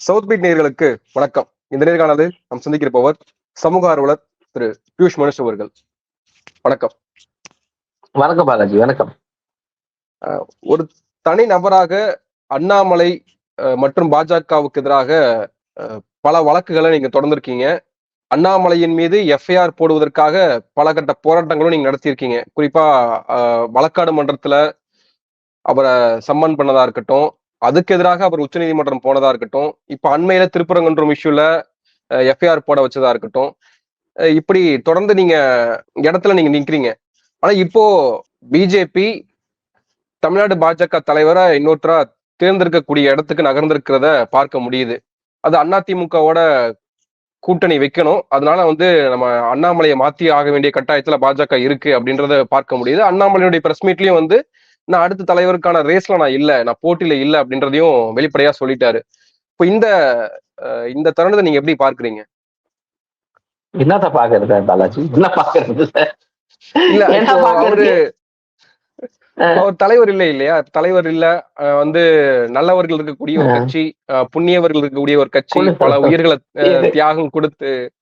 South beat நேயர்களுக்கு வணக்கம். இந்த நேர்காணலில் நாம் சந்திக்கிறப்பவர் சமூக ஆர்வலர் திரு பியூஷ் மனுஷ் அவர்கள். வணக்கம். வணக்கம் பாலாஜி வணக்கம். ஒரு தனி நபராக அண்ணாமலை மற்றும் பாஜகவுக்கு எதிராக பல வழக்குகளை நீங்க தொடர்ந்திருக்கீங்க. அண்ணாமலையின் மீது எஃப்ஐஆர் போடுவதற்காக பல கட்ட போராட்டங்களும் நீங்க நடத்தியிருக்கீங்க. குறிப்பா வழக்காடு மன்றத்துல அவரை சம்மன் பண்ணதா இருக்கட்டும் அதுக்கு எதிராக அவர் உச்சநீதிமன்றம் போனதா இருக்கட்டும் இப்ப அண்மையில திருப்பரங்குன்றம் இஷ்யூல எஃப்ஐஆர் போட வச்சதா இருக்கட்டும் இப்படி தொடர்ந்து நீங்க இடத்துல நீங்க நிக்கிறீங்க. ஆனா இப்போ பிஜேபி தமிழ்நாடு பாஜக தலைவரா இன்னொருத்தரா தேர்ந்தெடுக்கக்கூடிய இடத்துக்கு நகர்ந்திருக்கிறத பார்க்க முடியுது. அது அதிமுகவோட கூட்டணி வைக்கணும். அதனால வந்து நம்ம அண்ணாமலையை மாத்தி ஆக வேண்டிய கட்டாயத்துல பாஜக இருக்கு அப்படின்றத பார்க்க முடியுது. அண்ணாமலையுடைய பிரஸ் மீட்லயும் வந்து நான் அடுத்த தலைவருக்கான ரேஸ்ல நான் இல்ல நான் போட்டியில இல்ல அப்படின்றதையும் வெளிப்படையா சொல்லிட்டாரு. இப்போ இந்த இந்த தருணத்தை நீங்க எப்படி பார்க்கறீங்க? என்னத்த பாக்குறது பாலாஜி? என்ன பாக்குறது இல்ல அவரு அவர் தலைவர் இல்லை இல்லையா? தலைவர் இல்ல வந்து நல்லவர்கள் இருக்கக்கூடிய ஒரு. கட்சி புண்ணியவர்கள் இருக்கக்கூடிய ஒரு கட்சி கொடு- பல உயிர்களை. தியாகம் கொடுத்து.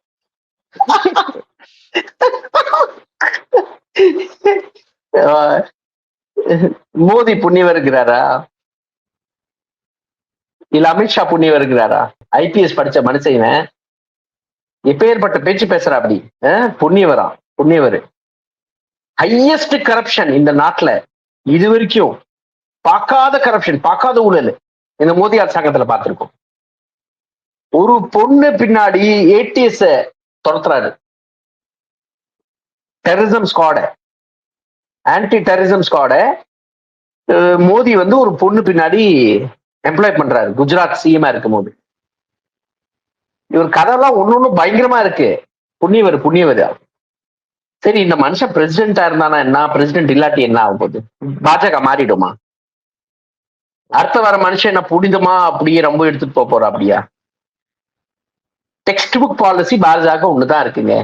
மோதி மோடி புண்ணியவர் இருக்கிறாரா இல்ல அமித்ஷா புண்ணியவர் இருக்கிறாரா ஐபிஎஸ் படிச்ச மனுஷன் எப்பேற்பட்ட பேச்சு பேசுறா அப்படி? புண்ணியவரா புண்ணியவர் ஹையஸ்ட் கரப்ஷன் இந்த நாட்டுல இது வரைக்கும் பார்க்காத கரப்ஷன் பார்க்காத ஊழல் இந்த மோடி அரசாங்கத்துல பார்த்திருக்கோம். ஒரு பொண்ணு பின்னாடி ஏடிஎஸ் துரத்துறாரு. டெரரிசம் ஸ்குவாட ஆன்டி டெரரிசம் ஸ்குவாடை மோடி வந்து ஒரு பொண்ணு பின்னாடி எம்ப்ளாய் பண்றாரு. குஜராத் சிஎம்மா இருக்கும் போது. இவர் கதைலாம் ஒன்று ஒன்றும் பயங்கரமா இருக்கு. புண்ணியவர் புண்ணியவர். சரி இந்த மனுஷன் பிரசிடென்டா இருந்தானா என்ன? பிரசிடென்ட் இல்லாட்டி என்ன ஆகும் போகுது? பாஜக மாறிடுமா? அடுத்த வர மனுஷன் என்ன புனிதமா அப்படியே ரொம்ப எடுத்துட்டு போக போறா அப்படியா? டெக்ஸ்ட் புக் பாலிசி பாஜக ஒண்ணுதான் இருக்குங்க.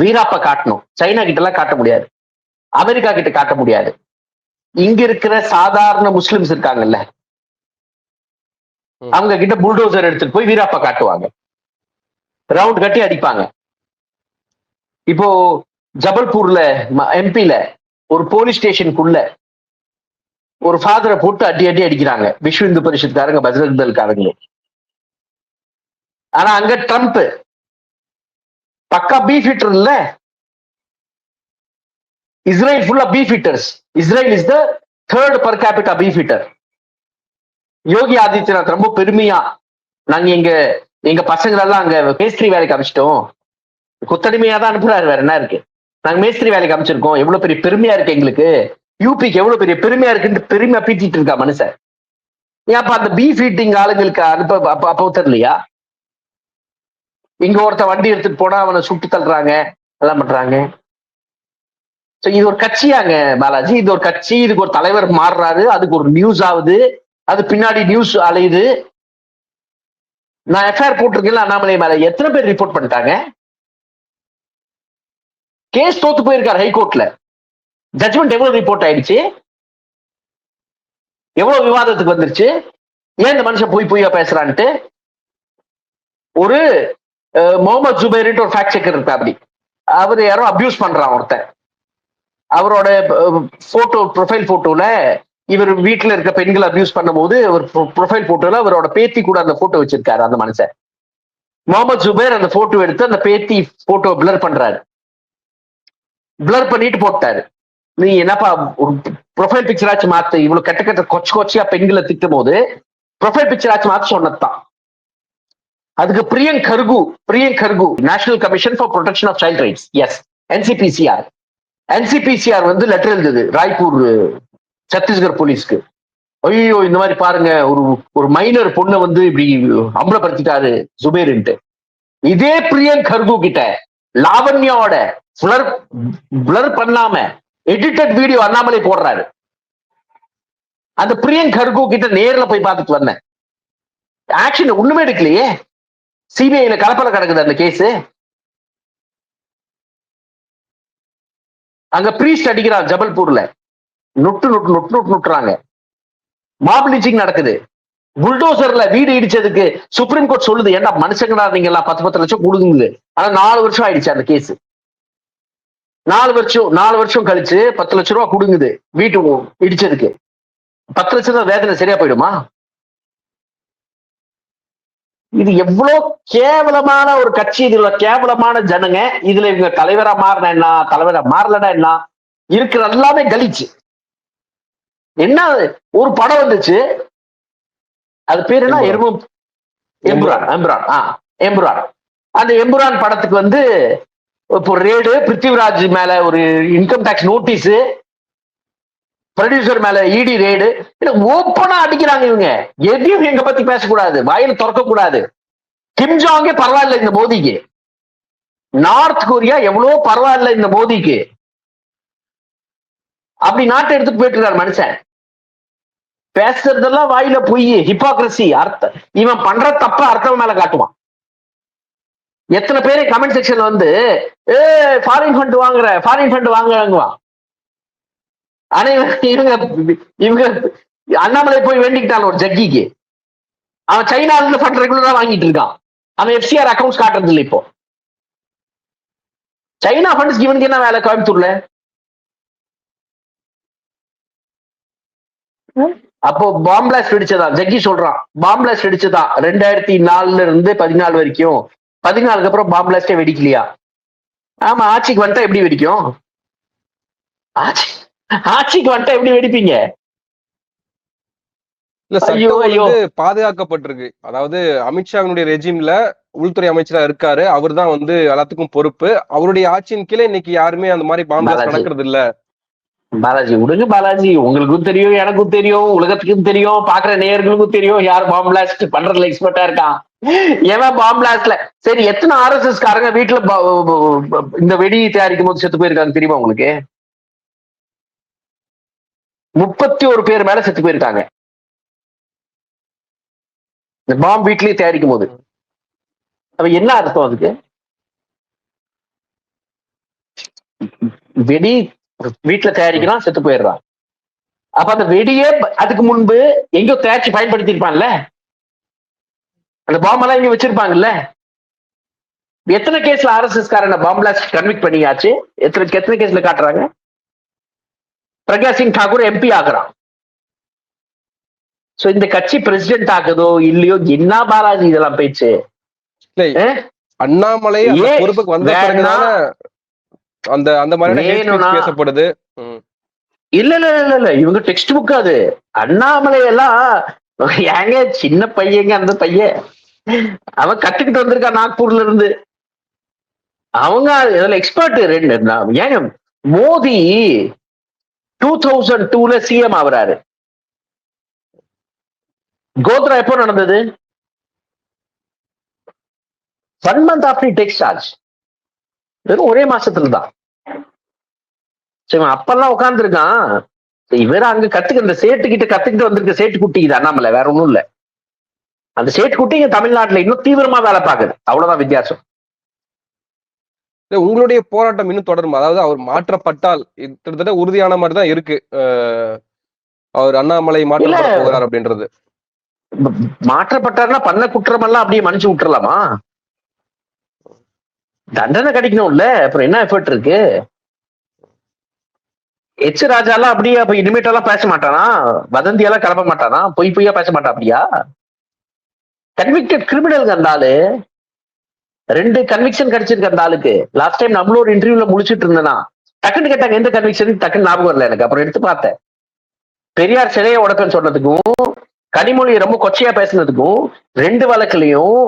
வீராப்ப காட்டணும். சைனா கிட்ட எல்லாம் காட்ட முடியாது. அமெரிக்கா கிட்ட காட்ட முடியாது. இங்க இருக்கிற சாதாரண முஸ்லிம்ஸ் இருக்காங்கல்ல. அவங்க கிட்ட புல்டோசர் எடுத்துட்டு போய் வீராப்பா காட்டுவாங்க. ரவுண்ட் கட்டி அடிப்பாங்க. இப்போ ஜபல்பூர்ல எம்பில ஒரு போலீஸ் ஸ்டேஷனுக்குள்ள ஒரு ஃபாதரை போட்டு அடி அடி அடிக்கிறாங்க. விஸ்வ இந்து பரிஷத்துக்காரங்க பஜ்ரங் ஆனா அங்க ட்ரம்ப் பக்கா பீஃப் இல்ல இஸ்ரேல் ஃபுல்லா beef eaters Israel is the third per capita beef eater Yogi Adityanath ரொம்ப பெருமையா நாங்க எங்க எங்க பசங்களெல்லாம் அங்க மேஸ்திரி வேலைக்கு அமிச்சிட்டோம் கொத்தடிமையா தான் அனுப்புறாரு வேற என்ன இருக்கு? நாங்க மேஸ்திரி வேலைக்கு அமைச்சிருக்கோம் எவ்வளவு பெரிய பெருமையா இருக்கு எங்களுக்கு? யூபிக்கு எவ்வளவு பெரிய பெருமையா இருக்குன்னு பெருமையா பீத்திட்டு இருக்கா மனுஷன். ஏன் அப்ப அந்த பீஃப் ஹீட்டிங் ஆளுங்களுக்கு அனுப்ப அப்ப அப்போ தெரியலையா இங்க ஒருத்த வண்டி எடுத்துட்டு போனா அவனை சுட்டு தள்ளுறாங்க எல்லாம் பண்றாங்க. இது ஒரு கட்சியாங்க பாலாஜி. இது ஒரு கட்சி இதுக்கு ஒரு தலைவர் மாறுறாரு. அதுக்கு ஒரு நியூஸ் ஆகுது. அது பின்னாடி நியூஸ் அலையுது. நான் எஃப்ஐஆர் போட்டிருக்கேன் அண்ணாமலை மேல. எத்தனை பேர் ரிப்போர்ட் பண்ணிட்டாங்க? கேஸ் தோத்து போயிருக்காரு ஹைகோர்ட்ல. ஜட்மெண்ட் எவ்வளவு ரிப்போர்ட் ஆயிடுச்சு? எவ்வளவு விவாதத்துக்கு வந்துருச்சு? ஏன் இந்த மனுஷன் போய் பொய்யா பேசுறான்ட்டு? ஒரு முகமது ஜுபைர்ட்டு ஒரு ஃபேக்ட் செக்கர் இருக்கா அப்படி. அவர் யாரோ அபியூஸ் பண்றான் ஒருத்தன். அவரோட போட்டோ ப்ரொஃபைல் போட்டோல இவர் வீட்டுல இருக்க பெண்களை அபியூஸ் பண்ணும்போது ஒரு ப்ரொஃபைல் போட்டோல அவரோட பேத்தி கூட அந்த போட்டோ வச்சிருக்காரு அந்த மனுஷன். முகமது ஜுபைர் அந்த போட்டோ எடுத்து அந்த பேத்தி போட்டோ பிளர் பண்றாரு. பிளர் பண்ணிட்டு போட்டாரு. நீ என்னப்பா ப்ரொஃபைல் பிக்சராச்சும் மாத்து இவ்வளவு கெட்ட கெட்ட கொச்சு கொச்சியா பெண்களை திட்டும் போது ப்ரொஃபைல் பிக்சராச்சும் மாத்து சொன்னதுதான். அதுக்கு பிரியங்க் கர்கு Priyank Garg national commission for protection of child rights yes NCPCR NCPCR வந்து லெட்டர் எழுதுது ராய்ப்பூர் சத்தீஸ்கர் போலீஸ்க்கு. ஐயோ இந்த மாதிரி பாருங்க ஒரு ஒரு மைனர் பொண்ணை வந்து இப்படி அம்பலப்படுத்திட்டாரு சுபேருன்ட்டு. இதே பிரியங்க் கர்கு கிட்ட லாவண்யாவோட பிளர் பிளர் பண்ணாம எடிட்டட் வீடியோ அண்ணாமலை போடுறாரு. அந்த பிரியங்க் கர்கு கிட்ட நேர்ல போய் பார்த்துட்டு வந்தேன். ஆக்ஷன் ஒண்ணுமே எடுக்கலையே. சிபிஐல கலப்பல கிடக்குது அந்த கேஸ் அங்க ப்ரீஸ்ட் அடிக்கிறான் ஜபல்பூர்ல. நொட்டு நொட்டு நொட்டு நொட்டு நொட்டுறாங்க. மாபிளிச்சிங் நடக்குது. புல்டோசர்ல வீடு இடிச்சதுக்கு சுப்ரீம் கோர்ட் சொல்லுது ஏன்னா மனுஷங்கடா நீங்க எல்லாம் பத்து பத்து லட்சம் கொடுக்குது? ஆனா நாலு வருஷம் ஆயிடுச்சு அந்த கேஸ் நாலு வருஷம் நாலு வருஷம் கழிச்சு பத்து லட்சம் ரூபா கொடுங்குது வீட்டு இடிச்சதுக்கு. பத்து லட்சம் தான் வேதனை சரியா போயிடுமா? இது எவ்வளவு கேவலமான ஒரு கட்சி இதுல கேவலமான ஜனங்க இதுல இவங்க தலைவரா மாறினா என்ன தலைவரா மாறலனா என்ன? இருக்கிற எல்லாமே கலிச்சு. என்ன ஒரு படம் வந்துச்சு. அது பேர் என்ன. எருமம் எம்புரான். எம்புரான் ஆ எம்புரான். அந்த எம்புரான் படத்துக்கு வந்து இப்போ ரேடு பிருத்திவிராஜ் மேல ஒரு இன்கம் டாக்ஸ் நோட்டீஸ் ப்ரொடியூசர் மேல இடி ரேடு ஓப்பனா அடிக்கிறாங்க இவங்க. எதையும் எங்க பத்தி பேசக்கூடாது. வாயில திறக்க கூடாது கிம்ஜாங்கே பரவாயில்ல இந்த மோதிக்கு. நார்த் கொரியா எவ்வளவு பரவாயில்ல இந்த மோதிக்கு. அப்படி நாட்டை எடுத்துட்டு போயிட்டு இருக்காரு மனுஷன். பேசுறதெல்லாம் வாயில பொய் ஹிப்பாக்ரசி அர்த்த இவன் பண்ற தப்ப அர்த்தம் மேல காட்டுவான். எத்தனை பேரு கமெண்ட் செக்ஷன்ல வந்து ஏ ஃபாரின் ஃபண்ட் வாங்குற ஃபாரின் ஃபண்ட் வாங்குறாங்குவான். ஆனா இவங்க இவங்க இவங்க அண்ணாமலை போய் வேண்டிக்கிட்டான் ஒரு ஜக்கிக்கு. அவன் சைனால இருந்து ஃபண்ட் ரெகுலரா வாங்கிட்டு இருக்கான். அவன் எஃப்சிஆர் அக்கௌண்ட்ஸ் காட்டுறது இல்லை இப்போ. சைனா ஃபண்ட்ஸ் இவனுக்கு என்ன வேலை கோயம்புத்தூர்ல? அப்போ பாம் பிளாஸ்ட் வெடிச்சதான். ஜக்கி சொல்றான் பாம் பிளாஸ்ட் வெடிச்சதான். ரெண்டாயிரத்தி நாலுல இருந்து பதினாலு வரைக்கும். பதினாலுக்கு அப்புறம் பாம் பிளாஸ்டே வெடிக்கலையா? ஆமா ஆட்சிக்கு வந்துட்டா எப்படி வெடிக்கும்? ஆட்சி ஆட்சிக்கு வந்துட்டா எப்படி வெடிப்பீங்க? இல்ல சட்டம். வந்து பாதுகாக்கப்பட்டிருக்கு. அதாவது அமித்ஷாவினுடைய ரெஜிம்ல உள்துறை அமைச்சரா இருக்காரு. அவர்தான் வந்து எல்லாத்துக்கும் பொறுப்பு. அவருடைய ஆட்சியின் கீழே இன்னைக்கு யாருமே அந்த மாதிரி பாம்பு பாலாஜி. நடக்கிறது இல்ல. பாலாஜி விடுங்க பாலாஜி. உங்களுக்கும் தெரியும் எனக்கும் தெரியும் உலகத்துக்கும் தெரியும் பாக்குற நேயர்களுக்கும் தெரியும். யார் பாம் பிளாஸ்ட் பண்றதுல எக்ஸ்பர்ட்டா இருக்கான்? எவன் பாம் பிளாஸ்ட்ல சரி எத்தனை ஆர்எஸ்எஸ் காரங்க வீட்டுல இந்த வெடி தயாரிக்கும் போது செத்து போயிருக்காங்க தெரியுமா உங்களுக்கு? முப்பத்தி ஒரு பேர் மேல செத்து போயிருக்காங்க. இந்த பாம் வீட்லயே தயாரிக்கும் போது. அப்ப என்ன அர்த்தம் அதுக்கு? வெடி வீட்டுல தயாரிக்கிறான் செத்து போயிடுறான். அப்ப அந்த வெடியே அதுக்கு முன்பு எங்கேயோ தயாரிச்சு பயன்படுத்தி இருப்பான்ல அந்த பாம்பெல்லாம் இங்க வச்சிருப்பாங்கல்ல? எத்தனை கேஸ்ல ஆர்எஸ்எஸ் காரன பாம்பு பிளாஸ்ட் கன்விக் பண்ணியாச்சு? எத்தனை எத்தனை கேஸ்ல காட்டுறாங்க? பிரகா சிங் தாக்கூர் எம்பி ஆகுறான். சோ இந்த கட்சி பிரசிடென்ட் ஆகுதோ இல்லையோ என்ன பாலாஜி இதெல்லாம் பேச்சு? அண்ணாமலை பொறுப்புக்கு வந்த அந்த அந்த வேணும்னா- பேசப்படுது. இல்ல இல்ல இல்ல இல்ல இவங்க டெக்ஸ்ட் புக் அது. அண்ணாமலை எல்லாம் ஏங்க சின்ன பையங்க அந்த பையன். அவன் கத்துக்கிட்டு வந்திருக்கான் நாக்பூர்ல இருந்து. அவங்க இதுல எக்ஸ்பர்ட் ரெண்டு ஏங்க மோடி டூ தௌசண்ட் டூல சிஎம் ஆகுறாரு. கோத்ரா எப்போ நடந்தது? One month after takes charge வெறும் ஒரே மாசத்துல தான் சரி அப்பெல்லாம் உட்காந்துருக்கான் இவர் அங்க கத்துக்க இந்த சேட்டு கிட்ட கத்துக்கிட்டு வந்திருக்க சேட்டு குட்டி இது அண்ணாமலை வேற ஒன்றும் இல்லை. அந்த சேட்டு குட்டி இங்க தமிழ்நாட்டுல இன்னும் தீவிரமா வேலை பார்க்குது. அவ்வளவுதான் வித்தியாசம். இல்ல உங்களுடைய போராட்டம் இன்னும் தொடரும்? அதாவது அவர் மாற்றப்பட்டால் கிட்டத்தட்ட உறுதியான மாதிரி தான் இருக்கு அவர் அண்ணாமலை மாற்றப்பட இல்ல. போகிறார் அப்படின்றது. ம- மாற்றப்பட்டாருன்னா பண்ண குற்றம் எல்லாம் அப்படியே மன்னிச்சு விட்டுறலாமா? தண்டனை கிடைக்கணும்ல அப்புறம் என்ன எஃபர்ட் இருக்கு? எச் ராஜாலாம் அப்படியே அப்ப இனிமேட் எல்லாம் பேச மாட்டானா? வதந்தி எல்லாம் கிளம்ப மாட்டானா? பொய் பொய்யா பேச மாட்டான் அப்படியா? கன்விக்டட் கிரிமினல் ஆளு. ரெண்டு கன்விக்ஷன் கிடைச்சிருக்கு அந்த ஆளுக்கு. லாஸ்ட் டைம் நம்மளும் ஒரு இன்டர்வியூல முடிச்சிட்டு இருந்தேனா டக்குன்னு கேட்டாங்க எந்த கன்விக்ஷன் டக்குன்னு ஞாபகம் வரல எனக்கு. அப்புறம் எடுத்து பார்த்தேன். பெரியார் சிலையை உடக்கன்னு சொன்னதுக்கும் கனிமொழி ரொம்ப கொச்சையா பேசுனதுக்கும் ரெண்டு வழக்குலயும்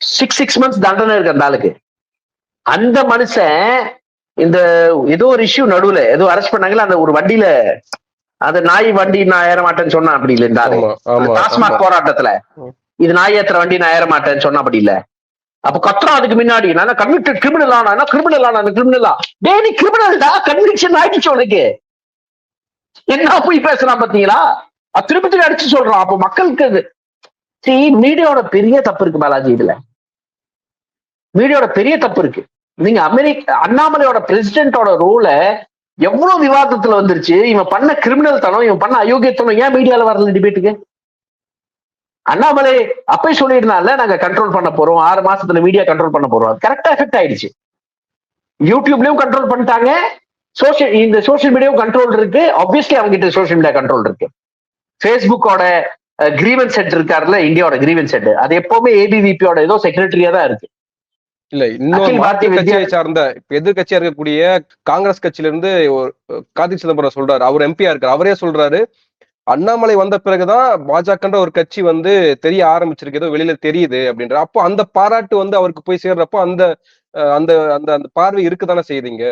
சிக்ஸ் சிக்ஸ் மந்த்ஸ் தண்டனை இருக்கு அந்த ஆளுக்கு. அந்த மனுஷன் இந்த ஏதோ ஒரு இஷ்யூ நடுவுல ஏதோ அரெஸ்ட் பண்ணாங்கல்ல அந்த ஒரு வண்டியில அந்த நாய் வண்டி நான் ஏற மாட்டேன்னு சொன்னா அப்படி இல்ல இந்த டாஸ்மாக். போராட்டத்துல. இது நாய் ஏத்துற வண்டி நான் ஏற மாட்டேன்னு சொன்னா அப்படி இல்ல. அப்ப கத்துறான் அதுக்கு முன்னாடி. நான் கன்விக்டட் கிரிமினல் ஆனா கிரிமினல் ஆனா கிரிமினலா டே நீ கிரிமினல்டா கன்விக்ஷன் ஆயிடுச்சு உனக்கு. என்ன போய் பேசுறான் பாத்தீங்களா? அது திருப்பி திருப்பி அடிச்சு சொல்றான். அப்போ மக்களுக்கு அது சரி மீடியாவோட பெரிய தப்பு இருக்கு பாலாஜி இதுல. மீடியாவோட பெரிய தப்பு இருக்கு. நீங்க அமெரிக்க அண்ணாமலையோட பிரசிடென்டோட ரோல எவ்வளவு விவாதத்துல வந்துருச்சு? இவன் பண்ண கிரிமினல் தனம் இவன் பண்ண அயோக்கியத்தனம் ஏன் மீடியால வரல டிபேட்டுக்கு அண்ணாமலை அப்பயே சொல்லியிருந்தால நாங்க கண்ட்ரோல் பண்ண போறோம். ஆறு மாசத்துல மீடியா கண்ட்ரோல் பண்ண போறோம். கரெக்டா எஃபெக்ட் ஆயிடுச்சு. யூடியூப்லயும் கண்ட்ரோல் பண்ணிட்டாங்க. சோஷியல் இந்த சோஷியல் மீடியாவும் கண்ட்ரோல் இருக்கு. ஆப்வியஸ்லி அவங்க கிட்ட சோஷியல் மீடியா கண்ட்ரோல் இருக்கு ஃபேஸ்புக்கோட கிரீவன்ஸ் செட் இருக்காருல்ல இந்தியாவோட கிரீவன்ஸ் செட் அது எப்பவுமே ஏபிவிபியோட ஏதோ செக்ரட்டரியா தான் இருக்கு. இல்ல பாரதிய கட்சியை சார்ந்த எதிர்கட்சியா இருக்கக்கூடிய காங்கிரஸ் கட்சியில இருந்து கார்த்திக் சிதம்பரம் சொல்றாரு. அவர் எம்பியா இருக்காரு. அவரே சொல்றாரு அண்ணாமலை வந்த பிறகுதான் பாஜகன்ற ஒரு கட்சி வந்து தெரிய ஆரம்பிச்சிருக்கு ஏதோ வெளியில தெரியுது அப்படின்ற. அப்போ அந்த பாராட்டு வந்து அவருக்கு போய் சேர்றப்போ அந்த அந்த அந்த அந்த பார்வை இருக்குதானே செய்யுதுங்க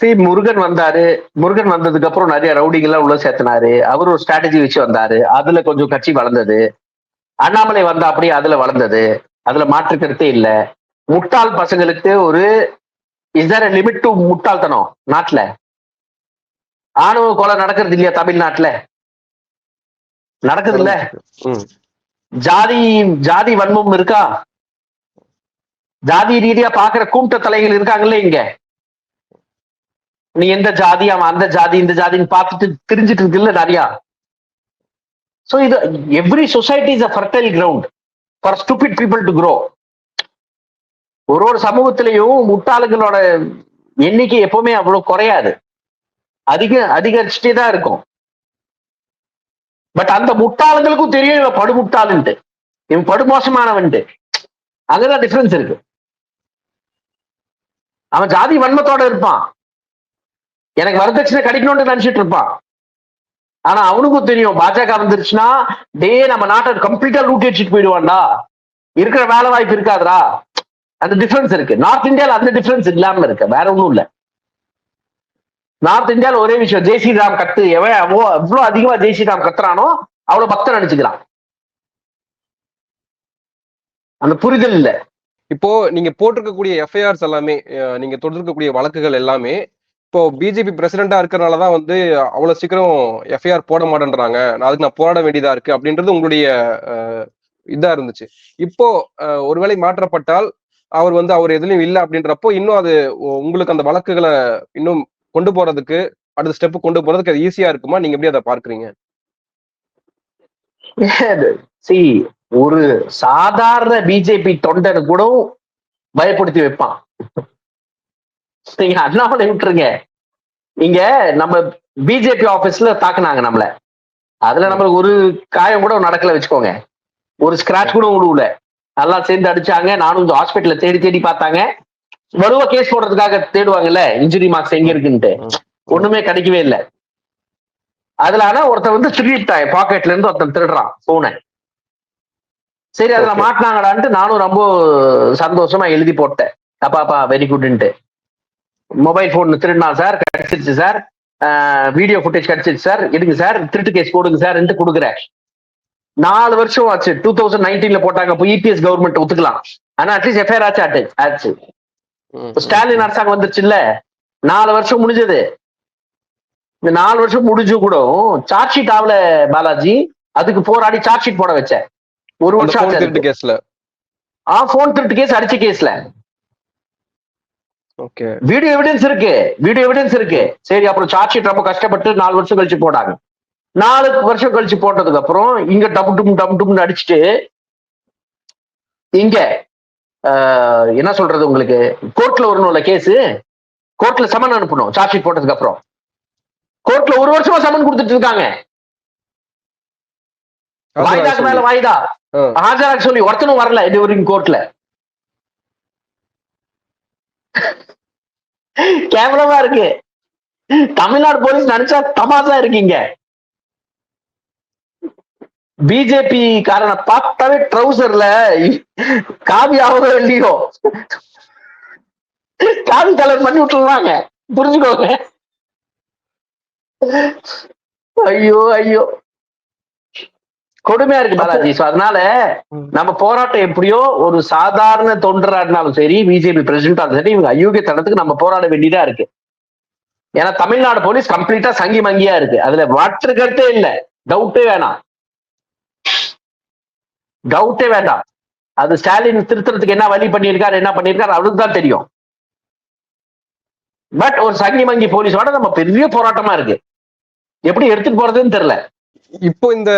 சி முருகன் வந்தாரு. முருகன் வந்ததுக்கு அப்புறம் நிறைய ரவுடிகள்லாம் உள்ள சேர்த்தினாரு. அவர் ஒரு ஸ்ட்ராட்டஜி வச்சு வந்தாரு. அதுல கொஞ்சம் கட்சி வளர்ந்தது. அண்ணாமலை வந்தா அப்படியே அதுல வளர்ந்தது. அதுல மாற்று கருத்தே இல்ல. முட்டாள் பசங்களுக்கு ஒரு இஸ் லிமிட் டு முட்டாள்தனம் நாட்டுல? ஆணவ கொலை நடக்கிறது இல்லையா தமிழ்நாட்டுல? நடக்குது இல்ல? ஜாதி ஜாதி வன்மம் இருக்கா? ஜாதி ரீதியா பாக்குற கூட்ட தலைகள் இருக்காங்கல்ல இங்க. நீ எந்த ஜாதி அவன் அந்த ஜாதி இந்த ஜாதின்னு பார்த்துட்டு தெரிஞ்சிட்டு இருக்குல்ல நிறையா. சோ இது every society is a fertile ground for stupid people to grow. ஒரு ஒரு சமூகத்திலையும் முட்டாளுகளோட எண்ணிக்கை எப்பவுமே அவ்வளவு குறையாது. அதிக அதிகரிச்சுட்டே தான் இருக்கும். பட் அந்த முட்டாளங்களுக்கும் தெரியும் இவன் படுமுட்டாளுன்ட்டு இவன் படுமோசமானவன்ட்டு அங்கதான் டிஃபரன்ஸ் இருக்கு. அவன் ஜாதி வன்மத்தோட இருப்பான். எனக்கு வரதட்சணை கிடைக்கணும்னு நினைச்சிட்டு இருப்பான். ஆனா அவனுக்கும் தெரியும் பாஜக வந்துருச்சுன்னா டே நம்ம நாட்டை கம்ப்ளீட்டா லூட்டி அடிச்சுட்டு போயிடுவான்டா. இருக்கிற வேலை வாய்ப்பு இருக்காதுடா. அந்த டிஃபரன்ஸ் இருக்கு. நார்த் இந்தியாவில் அந்த டிஃபரன்ஸ் இல்லாம இருக்கு. வேற ஒன்றும் இல்லை. நார்த் இந்தியால ஒரே விஷயம் ஜெய் ஸ்ரீராம் கத்து எவன் அவ்வளோ எவ்வளவு அதிகமா ஜெய் ஸ்ரீராம் கத்துறானோ அவ்வளவு பக்தன் நினைச்சுக்கிறான் அந்த புரிதல் இல்ல. இப்போ நீங்க போட்டிருக்கக்கூடிய எஃப்ஐஆர்ஸ் எல்லாமே நீங்க தொடுத்திருக்கக்கூடிய வழக்குகள் எல்லாமே இப்போ பிஜேபி பிரசிடண்டா இருக்கிறனாலதான் வந்து அவ்வளவு சீக்கிரம் எஃப்ஐஆர் போட மாட்டேன்றாங்க. நான் அதுக்கு நான் போராட வேண்டியதா இருக்கு அப்படின்றது உங்களுடைய இதா இருந்துச்சு. இப்போ ஒருவேளை மாற்றப்பட்டால் அவர் வந்து அவர் எதுலயும் இல்லை அப்படின்றப்போ இன்னும் அது உங்களுக்கு அந்த வழக்குகளை இன்னும் கொண்டு போறதுக்கு அடுத்த ஸ்டெப் கொண்டு போறதுக்கு அது ஈஸியா இருக்குமா? நீங்க எப்படி அதை பார்க்குறீங்க? சி ஒரு சாதாரண பிஜேபி தொண்டனை கூட பயப்படுத்தி வைப்பான். நீங்க அண்ணாமலை விட்டுருங்க. இங்க நம்ம பிஜேபி ஆபீஸ்ல தாக்குனாங்க நம்மள. அதுல நம்மளுக்கு ஒரு காயம் கூட நடக்கல வச்சுக்கோங்க. ஒரு ஸ்கிராச் கூட விடுவல நல்லா சேர்ந்து அடிச்சாங்க. நானும் இந்த ஹாஸ்பிட்டல்ல தேடி தேடி பார்த்தாங்க. வருவ கேஸ் போடுறதுக்காக தேடுவாங்கல்ல இன்ஜுரி மார்க்ஸ் எங்க இருக்குன்ட்டு. ஒண்ணுமே கிடைக்கவே இல்லை. அதுல ஆனா ஒருத்தன் வந்து திருடிட்டான் பாக்கெட்ல இருந்து ஒருத்தன் திருடுறான் போனை சரி அதுல. மாட்டினாங்கடான்ட்டு நானும் ரொம்ப சந்தோஷமா எழுதி போட்டேன். அப்பாப்பா வெரி குட்ன்ட்டு மொபைல் போன் திருடினா சார் கிடைச்சிருச்சு சார் வீடியோ ஃபுட்டேஜ் கிடைச்சிருச்சு சார் எடுங்க சார் திருட்டு கேஸ் போடுங்க சார் கொடுக்குறேன். நாலு வருஷம் ஆச்சு. டூ தௌசண்ட் நைன்டீன்ல போட்டாங்க இப்போ இபிஎஸ் கவர்மெண்ட் ஒத்துக்கலாம். ஆனா அட்லீஸ்ட் எஃப்ஐஆர் ஆச்சு. ஆச்சு. ஸ்டாலின் அரசாங்கம் வந்துருச்சுல்ல? நாலு வருஷம் முடிஞ்சது. இந்த நாலு வருஷம் முடிஞ்சு கூட சார்ஜ் ஷீட் ஆகல பாலாஜி. அதுக்கு போராடி சார்ஜ் ஷீட் போட வச்சேன். ஒரு வருஷம் திருட்டு. கேஸ்ல ஆ போன் திருட்டு கேஸ் அடிச்ச கேஸ்ல ஓகே. வீடியோ எவிடன்ஸ் இருக்கு. வீடியோ எவிடன்ஸ் இருக்கு. சரி அப்புறம் சார்ஜ் ஷீட் ரொம்ப கஷ்டப்பட்டு நாலு வருஷம் கழிச்சு போடாங்க. நாலு வருஷம் கழிச்சு போட்டதுக்கு அப்புறம் இங்க டம் டும் டம் டும்னு அடிச்சுட்டு இங்க என்ன சொல்றது உங்களுக்கு? கோர்ட்ல வரணும்ல கேஸ் கோர்ட்ல சமன் அனுப்பணும் சார்ஜ் ஷீட் போட்டதுக்கு அப்புறம். கோர்ட்ல ஒரு வருஷமா சமன் கொடுத்துட்டு இருக்காங்க. வாய்தாக்கு மேல வாய்தா. ஆஜராக சொல்லி ஒருத்தனும் வரல இது வரைக்கும் கோர்ட்ல கேவலமா இருக்கு. தமிழ்நாடு போலீஸ் நினைச்சா தமாசா இருக்கீங்க. பிஜேபி காரனை பார்த்தாவே ட்ரௌசர்ல காவி ஆகுதோ இல்லையோ? காவி கலர் பண்ணி விட்டுருவாங்க. புரிஞ்சுக்கோங்க. ஐயோ ஐயோ. கொடுமையா இருக்கு பாலாஜி. சோ அதனால. நம்ம போராட்டம் எப்படியோ ஒரு சாதாரண தொண்டரா இருந்தாலும் சரி பிஜேபி பிரசிடண்டா இருந்தாலும் சரி இவங்க அயோக்கியத்தனத்துக்கு நம்ம போராட வேண்டியதா இருக்கு. ஏன்னா தமிழ்நாடு போலீஸ் கம்ப்ளீட்டா சங்கி மங்கியா இருக்கு. அதுல மாற்று கருத்தே இல்ல டவுட்டே வேணாம். டவுட்டே வேண்டாம். அது ஸ்டாலின் திருத்தறதுக்கு என்ன வழி பண்ணியிருக்காரு என்ன பண்ணியிருக்காரு அவருக்கு தான் தெரியும். பட் ஒரு சங்கி மங்கி போலீஸோட நம்ம பெரிய போராட்டமா இருக்கு. எப்படி எடுத்துட்டு போறதுன்னு தெரியல. இப்போ இந்த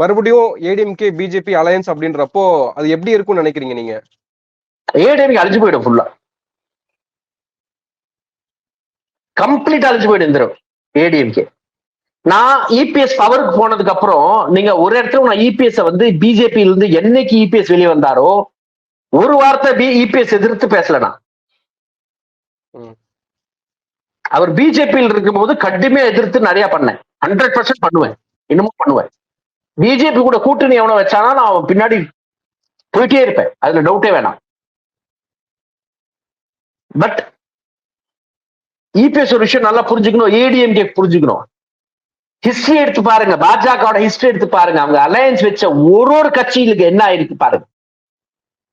மறுபடியும் ஏடிஎம்கே பிஜேபி அலையன்ஸ் அப்படின்றப்போ அது எப்படி இருக்கும்னு நினைக்கிறீங்க நீங்க? ஏடிஎம்கே அழிஞ்சு போயிடும் ஃபுல்லா கம்ப்ளீட் அழிஞ்சு போயிடும் இந்த ஏடிஎம்கே நான் இபிஎஸ் பவருக்கு போனதுக்கு அப்புறம் நீங்க ஒரு இடத்துல நான் இபிஎஸ் வந்து பிஜேபியில இருந்து என்னைக்கு இபிஎஸ் வெளியே வந்தாரோ ஒரு வார்த்தை பி இபிஎஸ் எதிர்த்து பேசல நான். ம். அவர் பிஜேபியில் இருக்கும்போது கடுமையா எதிர்த்து நிறைய பண்ணேன். ஹண்ட்ரட் பர்சன்ட் பண்ணுவேன். இன்னமும் பண்ணுவேன். பிஜேபி கூட கூட்டணி எவனை வச்சானா நான் அவன் பின்னாடி போயிட்டே இருப்பேன். அதுல டவுட்டே வேணாம். பட் இபிஎஸ் ஒரு விஷயம் நல்லா புரிஞ்சுக்கணும் ஏடிஎம்கே புரிஞ்சுக்கணும். ஹிஸ்டரி எடுத்து பாருங்க. பாஜகவோட ஹிஸ்டரி எடுத்து பாருங்க. அவங்க அலையன்ஸ் வச்ச ஒரு ஒரு கட்சிகளுக்கு என்ன ஆயிருக்கு பாருங்க.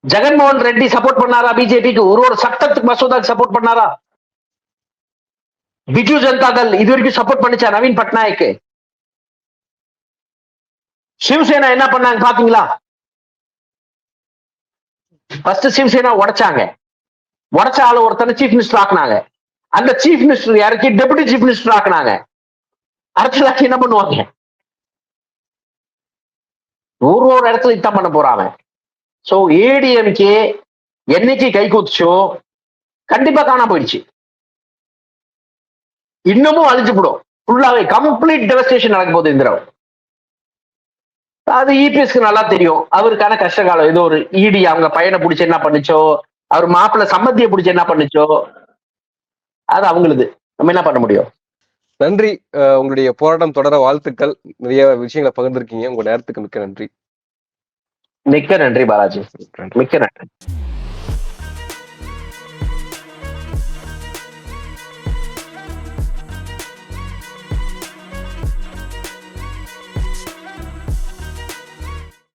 ஜெகன்மோகன் ரெட்டி சப்போர்ட் பண்ணாரா பிஜேபிக்கு? ஒரு ஒரு சட்டத்துக்கு மசோதாக்கு சப்போர்ட் பண்ணாரா? பிஜு ஜனதா தள் இது வரைக்கும் சப்போர்ட் பண்ணிச்சா நவீன் பட்நாயக்கு? சிவசேனா என்ன பண்ணாங்க பாத்தீங்களா? ஃபர்ஸ்ட் சிவசேனா உடைச்சாங்க. உடைச்ச ஆளு ஒருத்தனை சீஃப் மினிஸ்டர் ஆக்குனாங்க. அந்த சீஃப் மினிஸ்டர் இறக்கி டெபுட்டி சீஃப் மினிஸ்டர் ஆக்குனாங்க. அரசியலாக்கி என்ன பண்ணுவாங்க? ஒரு ஒரு இடத்துல இதான் பண்ண போறாங்க சோ ஏடிஎம்கே என்னைக்கு கை குத்துச்சோ கண்டிப்பா காணாம போயிடுச்சு. இன்னமும் அழிஞ்சுப்படும் ஃபுல்லாவே கம்ப்ளீட் டெவஸ்டேஷன் நடக்க போகுது இந்த தடவை. அது இபிஎஸ்க்கு நல்லா தெரியும். அவருக்கான கஷ்ட காலம் ஏதோ ஒரு இடி அவங்க பையனை பிடிச்சி என்ன பண்ணுச்சோ அவர் மாப்பிள்ள சம்மந்தியை பிடிச்சி என்ன பண்ணுச்சோ அது அவங்களுது. நம்ம என்ன பண்ண முடியும்? நன்றி. உங்களுடைய போராட்டம் தொடர வாழ்த்துக்கள். நிறைய விஷயங்களை பகிர்ந்திருக்கீங்க. உங்க நேரத்துக்கு மிக்க நன்றி. மிக்க நன்றி பாலாஜி. மிக்க நன்றி.